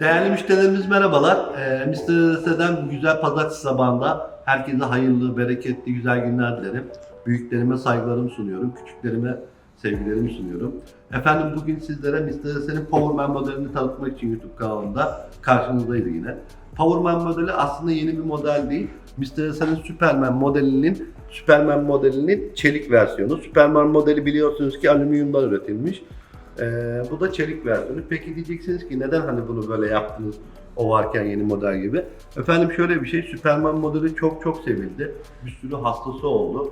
Değerli müşterilerimiz merhabalar. Ee, Mr. Bu güzel pazartesi sabahında herkese hayırlı, bereketli, güzel günler dilerim. Büyüklerime saygılarımı sunuyorum, küçüklerime sevgilerimi sunuyorum. Efendim bugün sizlere Mr. Liste'nin Powerman modelini tanıtmak için YouTube kanalında karşınızdaydı yine. Powerman modeli aslında yeni bir model değil. Mr. Liste'nin Superman modelinin Superman modelinin çelik versiyonu. Superman modeli biliyorsunuz ki alüminyumdan üretilmiş. Ee, bu da çelik versiyonu. Peki diyeceksiniz ki neden hani bunu böyle yaptınız o varken yeni model gibi? Efendim şöyle bir şey, Superman modeli çok çok sevildi. Bir sürü hastası oldu.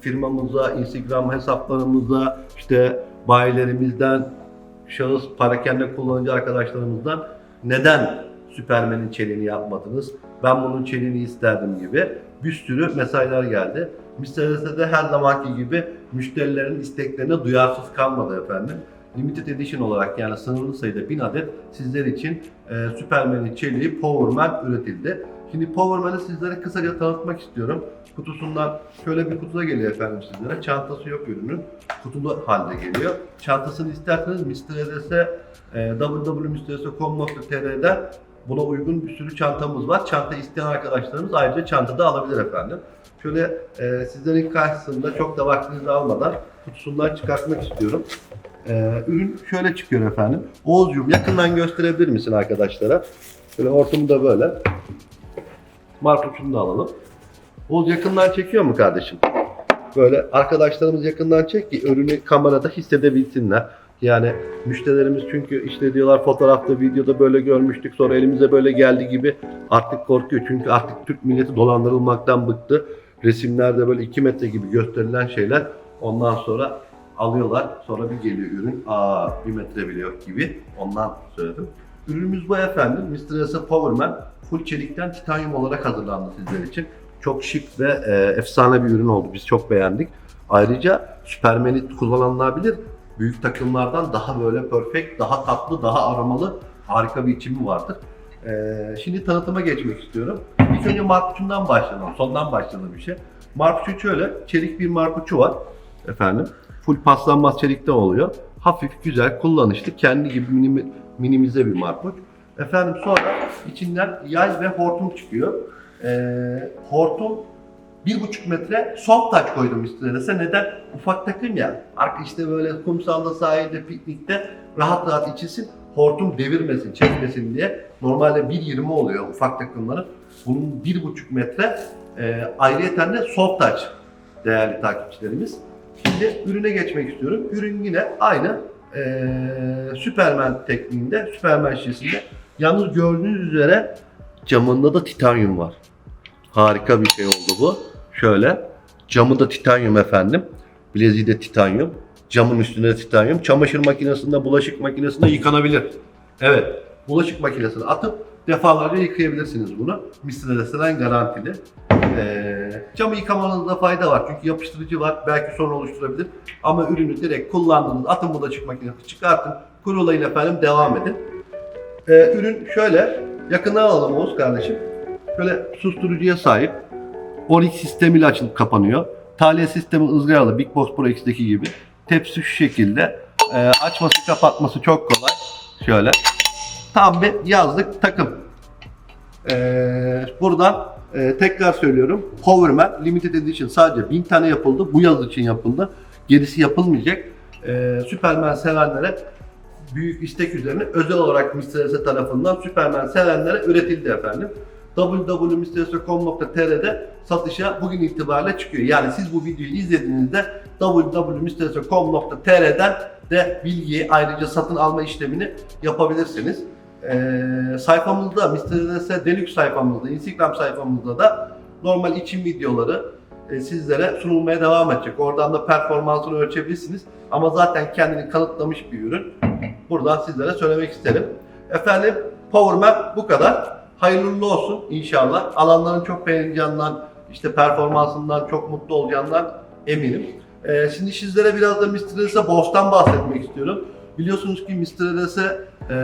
Firmamıza, Instagram hesaplarımıza, işte bayilerimizden, şahıs parakende kullanıcı arkadaşlarımızdan neden Superman'in çeliğini yapmadınız? Ben bunun çeliğini isterdim gibi bir sürü mesajlar geldi. Müşterilerde de her zamanki gibi müşterilerin isteklerine duyarsız kalmadı efendim. Limited Edition olarak yani sınırlı sayıda 1000 adet sizler için e, Superman'in çeliği Powerman üretildi. Şimdi Powerman'ı sizlere kısaca tanıtmak istiyorum. Kutusundan şöyle bir kutuda geliyor efendim sizlere. Çantası yok ürünün. Kutulu halde geliyor. Çantasını isterseniz Mr. Edes'e e, www.mreds.com.tr'den buna uygun bir sürü çantamız var. Çanta isteyen arkadaşlarımız ayrıca çantada alabilir efendim. Şöyle e, sizlerin karşısında çok da vaktinizi almadan kutusundan çıkartmak istiyorum. Ee, ürün şöyle çıkıyor efendim. Oğuzcuğum yakından gösterebilir misin arkadaşlara? Böyle ortamı da böyle. Marpuçunu da alalım. Oğuz yakından çekiyor mu kardeşim? Böyle arkadaşlarımız yakından çek ki ürünü kamerada hissedebilsinler. Yani müşterilerimiz çünkü işte diyorlar fotoğrafta, videoda böyle görmüştük sonra elimize böyle geldi gibi artık korkuyor. Çünkü artık Türk milleti dolandırılmaktan bıktı. Resimlerde böyle 2 metre gibi gösterilen şeyler ondan sonra alıyorlar. Sonra bir geliyor ürün. Aa bir metre bile yok gibi. Ondan söyledim. Ürünümüz bu efendim. Mr. Esa Powerman full çelikten titanyum olarak hazırlandı sizler için. Çok şık ve e, efsane bir ürün oldu. Biz çok beğendik. Ayrıca Superman'i kullanılabilir. Büyük takımlardan daha böyle perfect, daha tatlı, daha aromalı harika bir içimi vardır. Ee, şimdi tanıtıma geçmek istiyorum. İlk önce marpuçundan başlayalım. Sondan başlayalım bir şey. Marpuçu şöyle, çelik bir marpuçu var. Efendim, full paslanmaz çelikten oluyor. Hafif, güzel, kullanışlı, kendi gibi minimi- minimize bir marpuç. Efendim sonra içinden yay ve hortum çıkıyor. Ee, hortum bir buçuk metre soft touch koydum üstüne. Neden? Ufak takım ya. Arka işte böyle kumsalda, sahilde, piknikte rahat rahat içilsin. Hortum devirmesin, çekmesin diye. Normalde 1.20 oluyor ufak takımların. Bunun bir buçuk metre e, ayrıyeten de soft touch değerli takipçilerimiz. Şimdi ürüne geçmek istiyorum. Ürün yine aynı e, Superman tekniğinde, Superman şişesinde. Yalnız gördüğünüz üzere camında da titanyum var. Harika bir şey oldu bu. Şöyle. Camı da titanyum efendim. Bileziği de titanyum. Camın üstünde de titanyum. Çamaşır makinesinde, bulaşık makinesinde yıkanabilir. Evet. Bulaşık makinesine atıp defalarca yıkayabilirsiniz bunu. Mr. garantili. Ee, camı yıkamanızda fayda var. Çünkü yapıştırıcı var. Belki sorun oluşturabilir. Ama ürünü direkt kullandınız. Atın bulaşık makinesine çıkartın. Kurulayın efendim. Devam edin. Ee, ürün şöyle. Yakından alalım Oğuz kardeşim. Şöyle susturucuya sahip. Orik sistemiyle açılıp kapanıyor. Tahliye sistemi ızgaralı Big Box Pro X'deki gibi. Tepsi şu şekilde. Ee, açması kapatması çok kolay. Şöyle. Tam bir yazlık takım. Ee, buradan e, tekrar söylüyorum. Powerman Limited Edition sadece 1000 tane yapıldı. Bu yaz için yapıldı. Gerisi yapılmayacak. Ee, Superman sevenlere büyük istek üzerine özel olarak Mr. tarafından Superman sevenlere üretildi efendim. www.mr.com.tr'de satışa bugün itibariyle çıkıyor. Yani siz bu videoyu izlediğinizde www.mr.com.tr'den de bilgiyi ayrıca satın alma işlemini yapabilirsiniz. Ee, sayfamızda Mr. Deluxe sayfamızda, Instagram sayfamızda da normal içim videoları e, sizlere sunulmaya devam edecek. Oradan da performansını ölçebilirsiniz. Ama zaten kendini kanıtlamış bir ürün. Buradan sizlere söylemek isterim. Efendim Powerman bu kadar. Hayırlı olsun inşallah. Alanların çok beğeneceğinden, işte performansından çok mutlu olacağından eminim. Ee, şimdi sizlere biraz da Mr. Boss'tan bahsetmek istiyorum. Biliyorsunuz ki Mr. Edes'e e,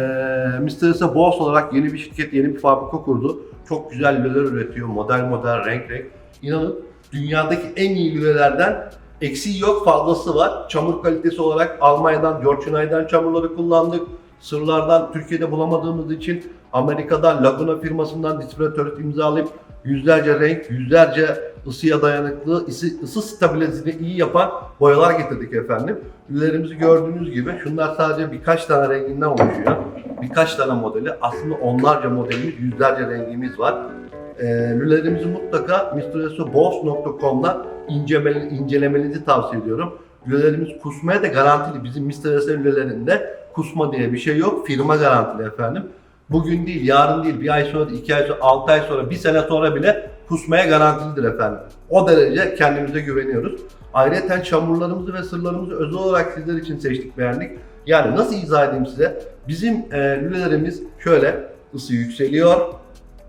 Mr. Edes'e Boss olarak yeni bir şirket, yeni bir fabrika kurdu. Çok güzel lüleler üretiyor, model model, renk renk. İnanın dünyadaki en iyi lülelerden eksiği yok, fazlası var. Çamur kalitesi olarak Almanya'dan, Georgianay'dan çamurları kullandık. Sırlardan Türkiye'de bulamadığımız için Amerika'dan Laguna firmasından distribütör imzalayıp yüzlerce renk, yüzlerce ısıya dayanıklı, ısı, ısı stabilizini iyi yapan boyalar getirdik efendim. Ürünlerimizi gördüğünüz gibi şunlar sadece birkaç tane renginden oluşuyor. Birkaç tane modeli. Aslında onlarca modelimiz, yüzlerce rengimiz var. E, ürünlerimizi mutlaka mrsoboss.com'da incelemeli, incelemenizi tavsiye ediyorum. Ürünlerimiz kusmaya da garantili. Bizim Mr. S ürünlerinde kusma diye bir şey yok. Firma garantili efendim. Bugün değil, yarın değil, bir ay sonra, iki ay sonra, altı ay sonra, bir sene sonra bile kusmaya garantilidir efendim. O derece kendimize güveniyoruz. Ayrıca çamurlarımızı ve sırlarımızı özel olarak sizler için seçtik, beğendik. Yani nasıl izah edeyim size? Bizim e, lülelerimiz şöyle, ısı yükseliyor,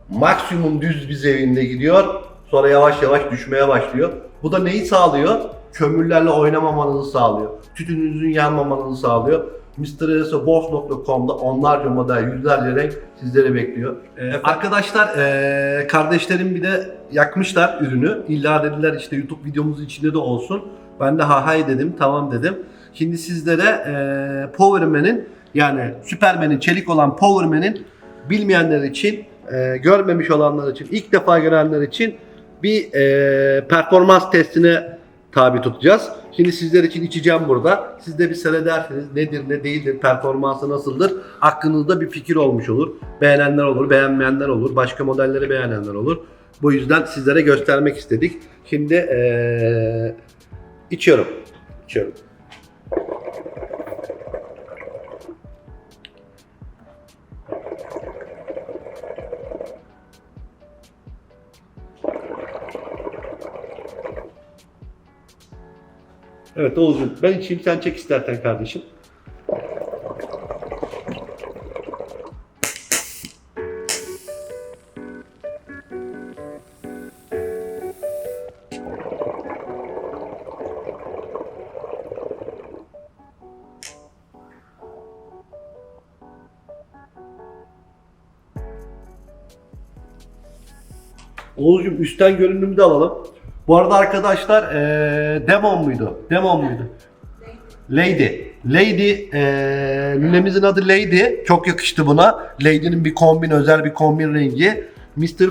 maksimum düz bir zeminde gidiyor, sonra yavaş yavaş düşmeye başlıyor. Bu da neyi sağlıyor? Kömürlerle oynamamanızı sağlıyor. Tütününüzün yanmamanızı sağlıyor. MrSBoss.com'da onlarca model, yüzlerce renk sizleri bekliyor. Ee, arkadaşlar ee, kardeşlerim bir de yakmışlar ürünü. İlla dediler işte YouTube videomuzun içinde de olsun. Ben de ha hay dedim, tamam dedim. Şimdi sizlere ee, Powerman'in yani Superman'in çelik olan Powerman'in bilmeyenler için, ee, görmemiş olanlar için, ilk defa görenler için bir ee, performans testine tabi tutacağız. Şimdi sizler için içeceğim burada. Siz de bir seyrederseniz nedir ne değildir, performansı nasıldır hakkınızda bir fikir olmuş olur. Beğenenler olur, beğenmeyenler olur, başka modelleri beğenenler olur. Bu yüzden sizlere göstermek istedik. Şimdi ee, içiyorum. İçiyorum. Evet Oğuz'um ben içeyim sen çek istersen kardeşim. Oğuz'cum üstten görünümü de alalım. Bu arada arkadaşlar eee Demon muydu? Demon muydu? Lady. Lady, eee lülemizin adı Lady. Çok yakıştı buna. Lady'nin bir kombin, özel bir kombin rengi. Mr. F-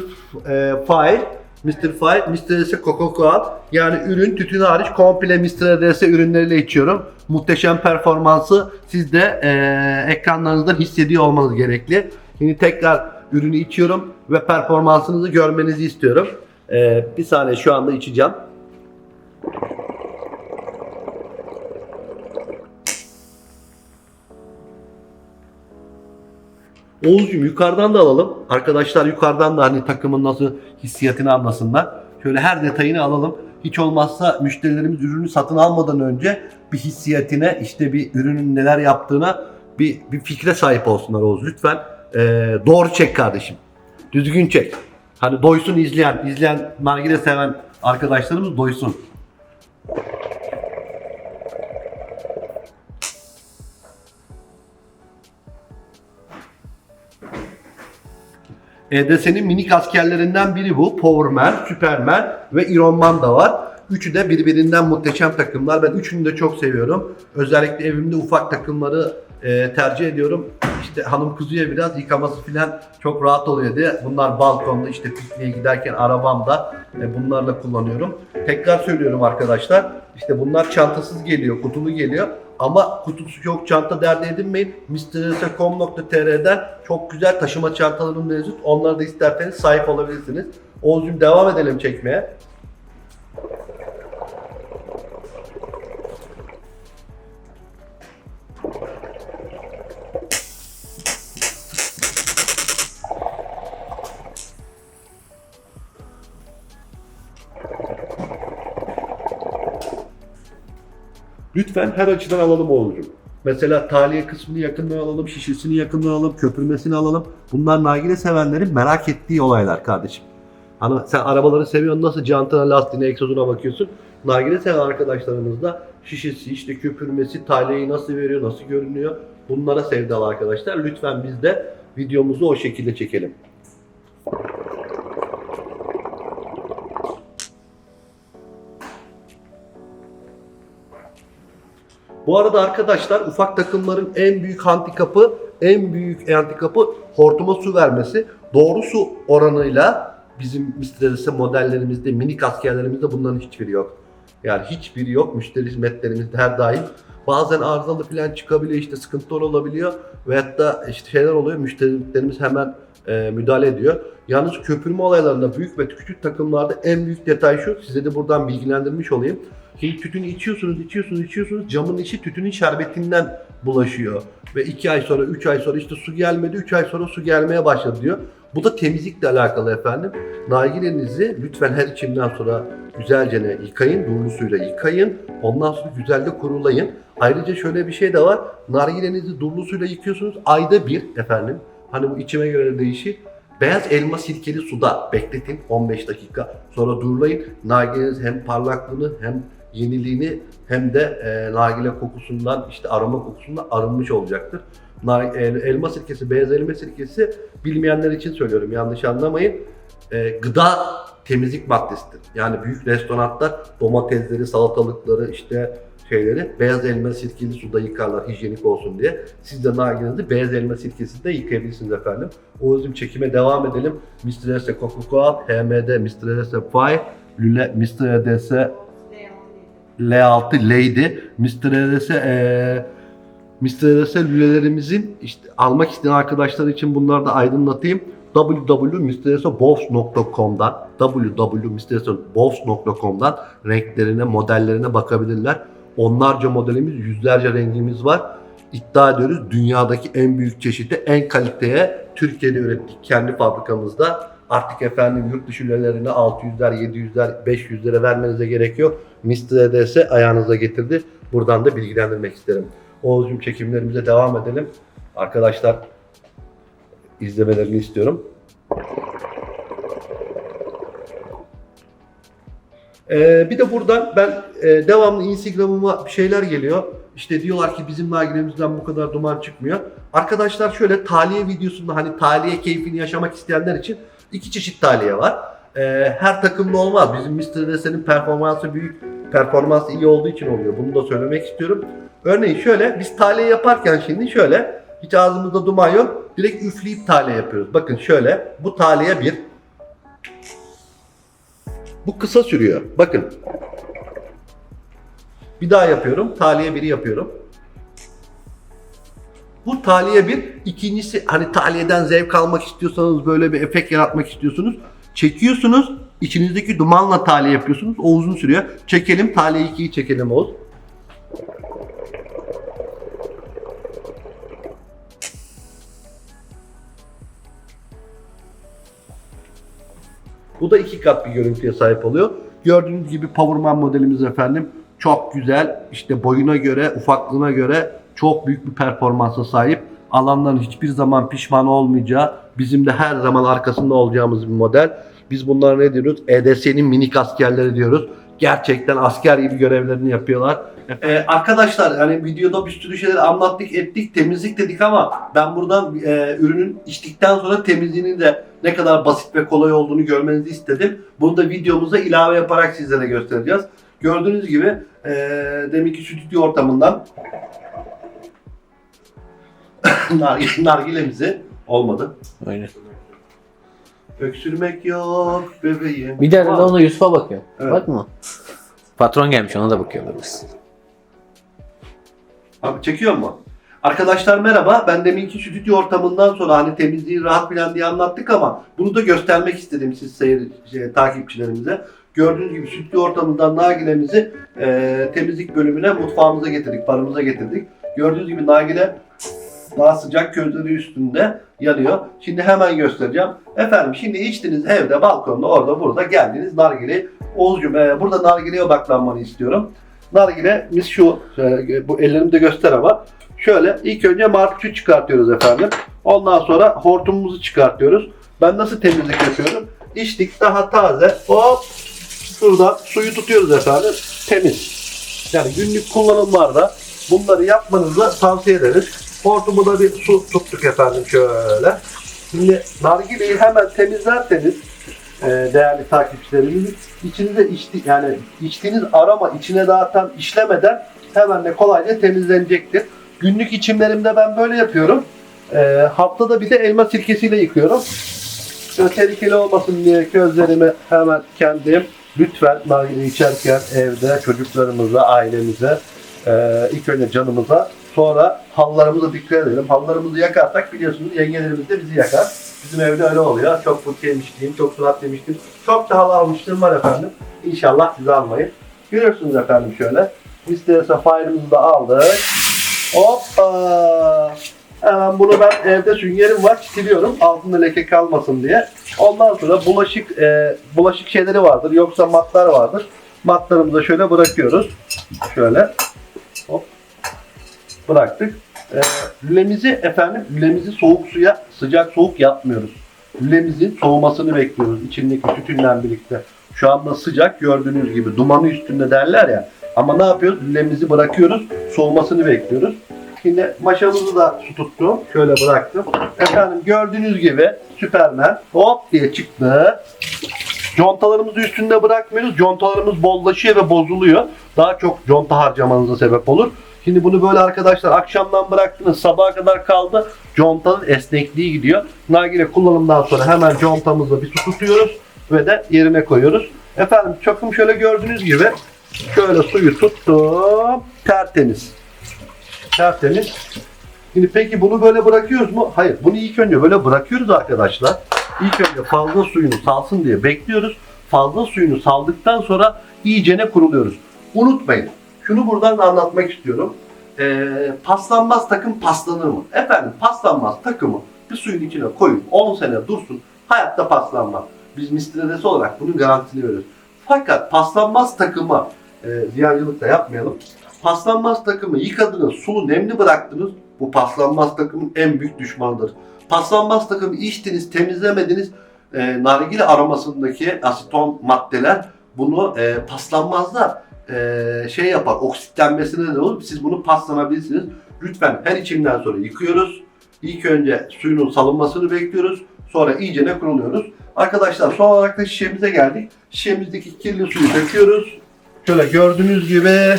eee, Fire. Mr. Fire, Mr. S. Coco Cola. Yani ürün tütün hariç komple Mr. S ürünleriyle içiyorum. Muhteşem performansı siz de eee ekranlarınızdan hissediyor olmanız gerekli. Şimdi tekrar ürünü içiyorum ve performansınızı görmenizi istiyorum. Ee, bir saniye şu anda içeceğim. Oğuzcum yukarıdan da alalım. Arkadaşlar yukarıdan da hani takımın nasıl hissiyatını anlasınlar. Şöyle her detayını alalım. Hiç olmazsa müşterilerimiz ürünü satın almadan önce bir hissiyatine işte bir ürünün neler yaptığına bir, bir fikre sahip olsunlar Oğuz. Lütfen ee, doğru çek kardeşim. Düzgün çek. Hani doysun izleyen, izleyen nargile seven arkadaşlarımız doysun. EDS'nin minik askerlerinden biri bu. Powerman, Superman ve Iron Man da var. Üçü de birbirinden muhteşem takımlar. Ben üçünü de çok seviyorum. Özellikle evimde ufak takımları e, tercih ediyorum. İşte hanım kızıyor biraz yıkaması falan çok rahat oluyor diye. Bunlar balkonda işte pikniğe giderken arabamda e, bunlarla kullanıyorum. Tekrar söylüyorum arkadaşlar. İşte bunlar çantasız geliyor, kutulu geliyor. Ama kutusu yok çanta derdi edinmeyin. mrse.com.tr'den çok güzel taşıma çantalarım mevcut. Onları da isterseniz sahip olabilirsiniz. Oğuzcum devam edelim çekmeye. Lütfen her açıdan alalım Oğuzcum. Mesela taliye kısmını yakından alalım, şişesini yakından alalım, köpürmesini alalım. Bunlar nargile sevenlerin merak ettiği olaylar kardeşim. Hani sen arabaları seviyorsun nasıl jantına, lastiğine, egzozuna bakıyorsun. Nargile seven arkadaşlarımız da şişesi, işte köpürmesi, taliyeyi nasıl veriyor, nasıl görünüyor. Bunlara sevdalı arkadaşlar. Lütfen biz de videomuzu o şekilde çekelim. Bu arada arkadaşlar ufak takımların en büyük handikapı, en büyük handikapı hortuma su vermesi. Doğru su oranıyla bizim müşterisi modellerimizde, minik askerlerimizde bunların hiçbiri yok. Yani hiçbiri yok. Müşteri hizmetlerimizde her daim. Bazen arızalı falan çıkabiliyor, işte sıkıntılar olabiliyor. Veyahut da işte şeyler oluyor, müşterilerimiz hemen e, müdahale ediyor. Yalnız köpürme olaylarında büyük ve küçük takımlarda en büyük detay şu, size de buradan bilgilendirmiş olayım. Şimdi tütünü içiyorsunuz, içiyorsunuz, içiyorsunuz. Camın içi tütünün şerbetinden bulaşıyor. Ve 2 ay sonra, 3 ay sonra işte su gelmedi, 3 ay sonra su gelmeye başladı diyor. Bu da temizlikle alakalı efendim. Nargilenizi lütfen her içimden sonra güzelce yıkayın, durulu suyla yıkayın. Ondan sonra güzel de kurulayın. Ayrıca şöyle bir şey de var. Nargilenizi durulu suyla yıkıyorsunuz. Ayda bir efendim. Hani bu içime göre değişir. Beyaz elma sirkeli suda bekletin 15 dakika. Sonra durulayın. Nargileniz hem parlaklığını hem yeniliğini hem de e, nargile kokusundan işte aroma kokusundan arınmış olacaktır. Nar, el- elma sirkesi, beyaz elma sirkesi bilmeyenler için söylüyorum yanlış anlamayın. E, gıda temizlik maddesidir. Yani büyük restoranlar domatesleri, salatalıkları işte şeyleri beyaz elma sirkeli suda yıkarlar hijyenik olsun diye. Siz de nargilenizi beyaz elma sirkesinde yıkayabilirsiniz efendim. O yüzden çekime devam edelim. Mr. S. Coca-Cola, HMD, Mr. S. Fay, Lüle, Mr. S. L6 Lady, Mr. S. E, Mr. S. lülelerimizin işte almak isteyen arkadaşlar için bunları da aydınlatayım. www.mrsobovs.com'dan www.mrsobovs.com'dan renklerine, modellerine bakabilirler. Onlarca modelimiz, yüzlerce rengimiz var. İddia ediyoruz dünyadaki en büyük çeşidi, en kaliteye Türkiye'de ürettik kendi fabrikamızda. Artık efendim yurt dışı ülkelerine 600'ler, 700'ler, 500'lere vermenize gerek yok. Mr. EDS ayağınıza getirdi. Buradan da bilgilendirmek isterim. Oğuzcum çekimlerimize devam edelim. Arkadaşlar izlemelerini istiyorum. Ee, bir de buradan ben e, devamlı Instagram'ıma bir şeyler geliyor. İşte diyorlar ki bizim nargilemizden bu kadar duman çıkmıyor. Arkadaşlar şöyle taliye videosunda hani taliye keyfini yaşamak isteyenler için iki çeşit taliye var. Ee, her takımda olmaz. Bizim Mr. DS'nin performansı büyük, performansı iyi olduğu için oluyor. Bunu da söylemek istiyorum. Örneğin şöyle biz taliye yaparken şimdi şöyle hiç ağzımızda duman yok. Direkt üfleyip taliye yapıyoruz. Bakın şöyle bu taliye bir. Bu kısa sürüyor. Bakın. Bir daha yapıyorum. Taliye biri yapıyorum. Bu taliye bir. İkincisi hani taliyeden zevk almak istiyorsanız böyle bir efekt yaratmak istiyorsunuz. Çekiyorsunuz. İçinizdeki dumanla taliye yapıyorsunuz. O uzun sürüyor. Çekelim. Taliye 2'yi çekelim Oğuz. Bu da iki kat bir görüntüye sahip oluyor. Gördüğünüz gibi Powerman modelimiz efendim çok güzel. İşte boyuna göre, ufaklığına göre çok büyük bir performansa sahip. Alanların hiçbir zaman pişman olmayacağı, bizim de her zaman arkasında olacağımız bir model. Biz bunlara ne diyoruz? EDS'nin minik askerleri diyoruz. Gerçekten asker gibi görevlerini yapıyorlar. Ee, arkadaşlar yani videoda bir sürü şeyler anlattık ettik temizlik dedik ama ben buradan e, ürünün içtikten sonra temizliğinin de ne kadar basit ve kolay olduğunu görmenizi istedim. Bunu da videomuza ilave yaparak sizlere göstereceğiz. Gördüğünüz gibi e, deminki stüdyo ortamından nargile- nargilemizi olmadı. Aynen. Öksürmek yok bebeğim. Bir de arada ona Yusuf'a bakıyor. Evet. Bakma. Patron gelmiş ona da bakıyorlar biz. Abi çekiyor mu? Arkadaşlar merhaba. Ben deminki stüdyo ortamından sonra hani temizliği rahat bilen diye anlattık ama bunu da göstermek istedim siz seyir, şey, takipçilerimize. Gördüğünüz gibi stüdyo ortamından nargilemizi e, temizlik bölümüne mutfağımıza getirdik, barımıza getirdik. Gördüğünüz gibi nargile daha sıcak közleri üstünde yanıyor. Şimdi hemen göstereceğim. Efendim şimdi içtiniz evde, balkonda, orada, burada geldiniz nargile. Oğuzcuğum e, burada nargileye odaklanmanı istiyorum. Nargilemiz şu, şöyle, bu ellerimi de göster ama. Şöyle ilk önce marpuçu çıkartıyoruz efendim. Ondan sonra hortumumuzu çıkartıyoruz. Ben nasıl temizlik yapıyorum? İçtik daha taze. Hop şuradan suyu tutuyoruz efendim. Temiz. Yani günlük kullanımlarda bunları yapmanızı tavsiye ederiz. Hortumu da bir su tuttuk efendim şöyle. Şimdi nargileyi hemen temizlerseniz e, değerli takipçilerimiz içinize içti yani içtiğiniz aroma içine dağıtan işlemeden hemen de kolayca temizlenecektir. Günlük içimlerimde ben böyle yapıyorum. Ee, haftada bir de elma sirkesiyle yıkıyorum. Şöyle tehlikeli olmasın diye gözlerimi hemen kendim lütfen nargile içerken evde çocuklarımıza, ailemize, e, ilk önce canımıza sonra hallarımıza dikkat edelim. Hallarımızı yakarsak biliyorsunuz yengelerimiz de bizi yakar. Bizim evde öyle oluyor. Çok fırça yemişliğim, çok surat yemiştim. Çok da hal almışlığım var efendim. İnşallah siz almayın. Görüyorsunuz efendim şöyle. Misterese file'ımızı da aldık. Hoppa! Hemen bunu ben evde süngerim var çitiliyorum altında leke kalmasın diye. Ondan sonra bulaşık e, bulaşık şeyleri vardır yoksa matlar vardır. Matlarımızı şöyle bırakıyoruz. Şöyle. Bıraktık. E, lülemizi efendim lülemizi soğuk suya sıcak soğuk yapmıyoruz. Lülemizin soğumasını bekliyoruz içindeki sütünle birlikte. Şu anda sıcak gördüğünüz gibi dumanı üstünde derler ya. Ama ne yapıyoruz? Lülemizi bırakıyoruz. Soğumasını bekliyoruz. Şimdi maşamızı da su tuttum. Şöyle bıraktım. Efendim gördüğünüz gibi Süpermen hop diye çıktı. Contalarımızı üstünde bırakmıyoruz. Contalarımız bollaşıyor ve bozuluyor. Daha çok conta harcamanıza sebep olur. Şimdi bunu böyle arkadaşlar akşamdan bıraktınız sabaha kadar kaldı. Contanın esnekliği gidiyor. Nargile kullanımdan sonra hemen contamızı bir su tutuyoruz ve de yerine koyuyoruz. Efendim çakım şöyle gördüğünüz gibi şöyle suyu tuttum. Tertemiz. Tertemiz. Şimdi peki bunu böyle bırakıyoruz mu? Hayır. Bunu ilk önce böyle bırakıyoruz arkadaşlar. İlk önce fazla suyunu salsın diye bekliyoruz. Fazla suyunu saldıktan sonra iyicene kuruluyoruz. Unutmayın. Şunu buradan da anlatmak istiyorum. Ee, paslanmaz takım paslanır mı? Efendim paslanmaz takımı bir suyun içine koyun 10 sene dursun. Hayatta paslanmaz. Biz mistredesi olarak bunun garantisini veriyoruz. Fakat paslanmaz takımı e, ziyancılık da yapmayalım. Paslanmaz takımı yıkadınız, sulu nemli bıraktınız. Bu paslanmaz takımın en büyük düşmanıdır. Paslanmaz takımı içtiniz, temizlemediniz. E, nargile aromasındaki asiton maddeler bunu e, paslanmazlar e, şey yapar, oksitlenmesine de olur. Siz bunu paslanabilirsiniz. Lütfen her içimden sonra yıkıyoruz. İlk önce suyunun salınmasını bekliyoruz. Sonra iyicene kuruluyoruz. Arkadaşlar son olarak da şişemize geldik. Şişemizdeki kirli suyu döküyoruz. Şöyle gördüğünüz gibi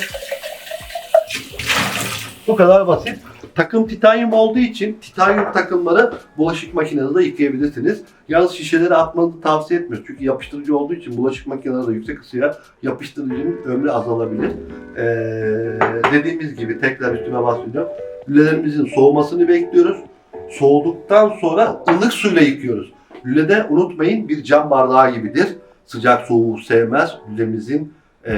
bu kadar basit. Takım titanyum olduğu için titanyum takımları bulaşık makinenizde yıkayabilirsiniz. Yalnız şişeleri atmanızı tavsiye etmiyoruz. Çünkü yapıştırıcı olduğu için bulaşık makineleri de yüksek ısıya yapıştırıcının ömrü azalabilir. Ee, dediğimiz gibi tekrar üstüne basmayacağım. Lülelerimizin soğumasını bekliyoruz. Soğuduktan sonra ılık suyla yıkıyoruz. Lüle unutmayın bir cam bardağı gibidir. Sıcak soğuğu sevmez. Lülemizin e,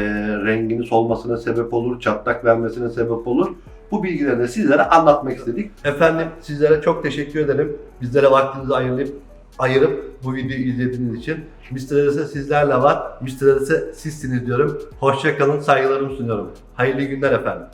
rengini solmasına sebep olur, çatlak vermesine sebep olur. Bu bilgileri de sizlere anlatmak istedik. Efendim sizlere çok teşekkür ederim. Bizlere vaktinizi ayırıp, ayırıp bu videoyu izlediğiniz için. Mr. Edes'e sizlerle var. Mr. Edes'e sizsiniz diyorum. Hoşça kalın, saygılarımı sunuyorum. Hayırlı günler efendim.